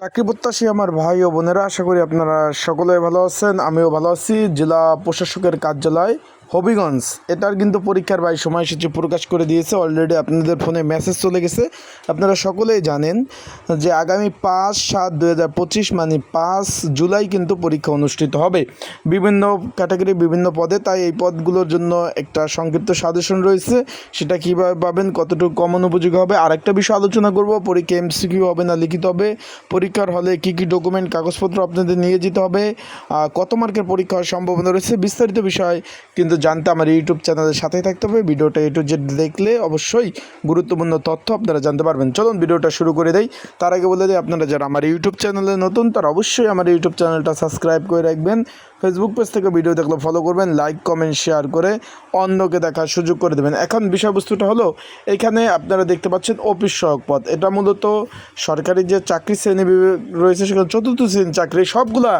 চাকরি প্রত্যাশী আমার ভাই ও বোনেরা, আশা করি আপনারা সকলে ভালো আছেন, আমিও ভালো আছি। জেলা প্রশাসকের কার্যালয় হবিগঞ্জ, এটার কিন্তু পরীক্ষার ভাই সময়সূচি প্রকাশ করে দিয়েছে। অলরেডি আপনাদের ফোনে মেসেজ চলে গেছে। আপনারা সকলেই জানেন যে আগামী পাঁচ সাত দু হাজার পঁচিশ মানে পাঁচ জুলাই কিন্তু পরীক্ষা অনুষ্ঠিত হবে। বিভিন্ন ক্যাটাগরি বিভিন্ন পদে, তাই এই পদগুলোর জন্য একটা সংক্ষিপ্ত সাজেশন রয়েছে। সেটা কীভাবে পাবেন, কতটুকু কমন উপযোগী হবে আর একটা বিষয় আলোচনা করব। পরীক্ষা এমসিকিউ হবে না লিখিত হবে। পরীক্ষার হলে কী কী ডকুমেন্ট কাগজপত্র আপনাদের নিয়ে যেতে হবে কত মার্কের পরীক্ষা হওয়ার সম্ভাবনা রয়েছে, বিস্তারিত বিষয় কিন্তু জানতে আমার ইউটিউব চ্যানেলের সাথেই থাকতে হবে। ভিডিওটা একটু যে দেখলে অবশ্যই গুরুত্বপূর্ণ তথ্য আপনারা জানতে পারবেন। চলুন ভিডিওটা শুরু করে দেয় তার আগে বলে দিই, আপনারা যারা আমার ইউটিউব চ্যানেলে নতুন, তারা অবশ্যই আমার ইউটিউব চ্যানেলটা সাবস্ক্রাইব করে রাখবেন। ফেসবুক পেজ থেকে ভিডিও দেখলে ফলো করবেন লাইক কমেন্ট শেয়ার করে অন্যকে দেখার সুযোগ করে দেবেন। এখন বিষয়বস্তুটা হলো, এখানে আপনারা দেখতে পাচ্ছেন অফিস সহক পদ এটা মূলত সরকারি যে চাকরি শ্রেণি রয়েছে, সেখানে চতুর্থ শ্রেণির চাকরি, সবগুলা,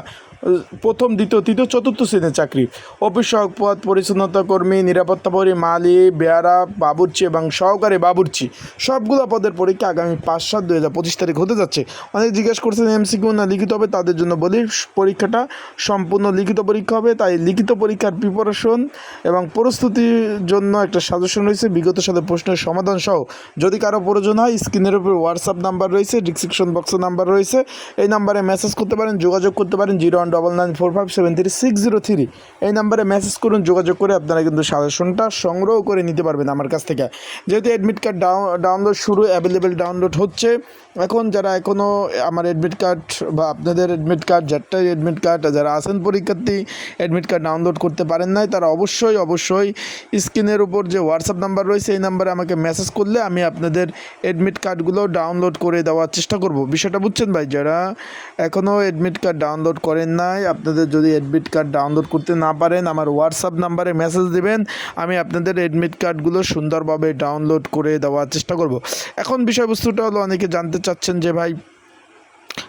প্রথম, দ্বিতীয়, তৃতীয়, চতুর্থ শ্রেণির চাকরি। অফিস সহক পদ পরিচ্ছন্নতা কর্মী, নিরাপত্তা পরি মালি, বেয়ারা, বাবুর্চি এবং সহকারী বাবুর্চি, সবগুলো পদের পরীক্ষা আগামী পাঁচ সাত দুই হাজার পঁচিশ তারিখ হতে যাচ্ছে। অনেক জিজ্ঞেস করছেন এমসিকিউ না লিখিত হবে? তাদের জন্য বলি, পরীক্ষাটা সম্পূর্ণ লিখিত পরীক্ষা হবে, তাই লিখিত পরীক্ষার প্রিপারেশন এবং প্রস্তুতির জন্য একটা সাজেশন রয়েছে। বিগত সালে প্রশ্নের সমাধান সহ, যদি কারও প্রয়োজন হয়, স্ক্রিনের উপর হোয়াটসঅ্যাপ নাম্বার রয়েছে ডিসক্রিপশন বক্সের নাম্বার রয়েছে। এই নাম্বারে মেসেজ করতে পারেন, যোগাযোগ করতে পারেন zero one double nine four five seven three six zero three এই নাম্বারে মেসেজ করুন, যোগাযোগ করে আপনারা কিন্তু সাজেশনটা সংগ্রহ করে নিতে পারবেন আমার কাছ থেকে। যেহেতু অ্যাডমিট কার্ড ডাউন ডাউনলোড শুরু অ্যাভেলেবেল ডাউনলোড হচ্ছে, এখন যারা এখনও আমার অ্যাডমিট কার্ড বা আপনাদের অ্যাডমিট কার্ড যারটাই অ্যাডমিট কার্ড যারা আছেন পরীক্ষার্থী অ্যাডমিট কার্ড ডাউনলোড করতে পারেন নাই। তারা অবশ্যই অবশ্যই স্ক্রিনের উপর যে হোয়াটসঅ্যাপ নাম্বার রয়েছে, এই নাম্বারে আমাকে মেসেজ করলে আমি আপনাদের অ্যাডমিট কার্ডগুলো ডাউনলোড করে দেওয়ার চেষ্টা করব। বিষয়টা বুঝছেন ভাই? যারা এখনও অ্যাডমিট কার্ড ডাউনলোড করেন নাই, আপনাদের যদি অ্যাডমিট কার্ড ডাউনলোড করতে না পারেন, আমার হোয়াটসঅ্যাপ নাম্বারে মেসেজ দেবেন, আমি আপনাদের অ্যাডমিট কার্ডগুলো সুন্দরভাবে ডাউনলোড করে দেওয়ার চেষ্টা করব। এখন বিষয়বস্তুটা হলো, অনেকে জানতে চাচ্ছেন যে ভাই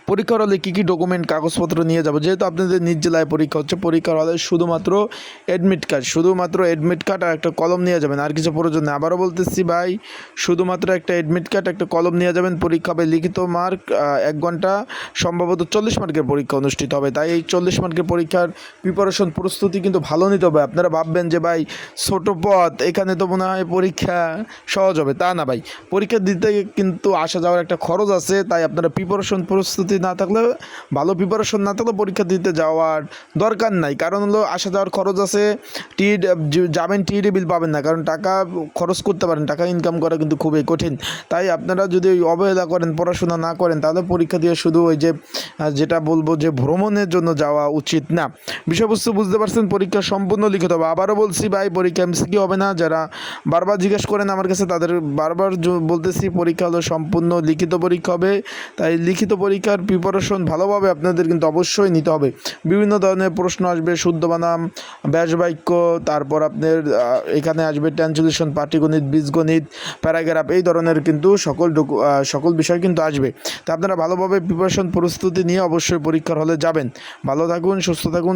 পরীক্ষার হলে কী কী ডকুমেন্ট কাগজপত্র নিয়ে যাব? যেহেতু আপনাদের নিজ জেলায় পরীক্ষা হচ্ছে পরীক্ষার হলে শুধুমাত্র অ্যাডমিট কার্ড শুধুমাত্র অ্যাডমিট কার্ড আর একটা কলম নিয়ে যাবেন। আর কিছু প্রয়োজন নেই। আবারও বলতেছি ভাই, শুধুমাত্র একটা অ্যাডমিট কার্ড একটা কলম নিয়ে যাবেন। পরীক্ষা হবে লিখিত মার্ক এক ঘণ্টা, সম্ভবত চল্লিশ মার্কের পরীক্ষা অনুষ্ঠিত হবে। তাই এই চল্লিশ মার্কের পরীক্ষার প্রিপারেশন প্রস্তুতি কিন্তু ভালো নিতে হবে। আপনারা ভাববেন যে ভাই, ছোটো পথ, এখানে তো মনে হয় পরীক্ষা সহজ হবে। তা না ভাই, পরীক্ষা দিতে কিন্তু আসা যাওয়ার একটা খরচ আছে। তাই আপনারা প্রিপারেশন প্রস্তুতি না থাকলে, ভালো প্রিপারেশন না থাকলে পরীক্ষা দিতে যাওয়ার দরকার নাই। কারণ হলো, আসা যাওয়ার খরচ আছে টি যাবেন টি বিল পাবেন না। কারণ টাকা খরচ করতে পারেন, টাকা ইনকাম করা কিন্তু খুবই কঠিন। তাই আপনারা যদি অবহেলা করেন, পড়াশোনা না করেন, তাহলে পরীক্ষা দিয়ে শুধু ওই যে যেটা বলব যে ভ্রমণের জন্য যাওয়া উচিত না। বিষয়বস্তু বুঝতে পারছেন, পরীক্ষা সম্পূর্ণ লিখিত হবে। আবারও বলছি ভাই, পরীক্ষা এমসি কি হবে না। যারা বারবার জিজ্ঞেস করেন আমার কাছে, তাদের বারবার বলতেছি, পরীক্ষা হলো সম্পূর্ণ লিখিত পরীক্ষা হবে। তাই লিখিত পরীক্ষার প্রিপারেশন ভালোভাবে আপনাদের কিন্তু অবশ্যই নিতে হবে। বিভিন্ন ধরনের প্রশ্ন আসবে, শুদ্ধ বানাম, ব্যাস বাক্য, তারপর আপনার এখানে আসবে ট্রান্সলেশন পাটিগণিত, বীজগণিত প্যারাগ্রাফ এই ধরনের কিন্তু সকল সকল বিষয় কিন্তু আসবে। তা আপনারা ভালোভাবে প্রিপারেশন প্রস্তুতি নিয়ে অবশ্যই পরীক্ষার হলে যাবেন। ভালো থাকুন, সুস্থ থাকুন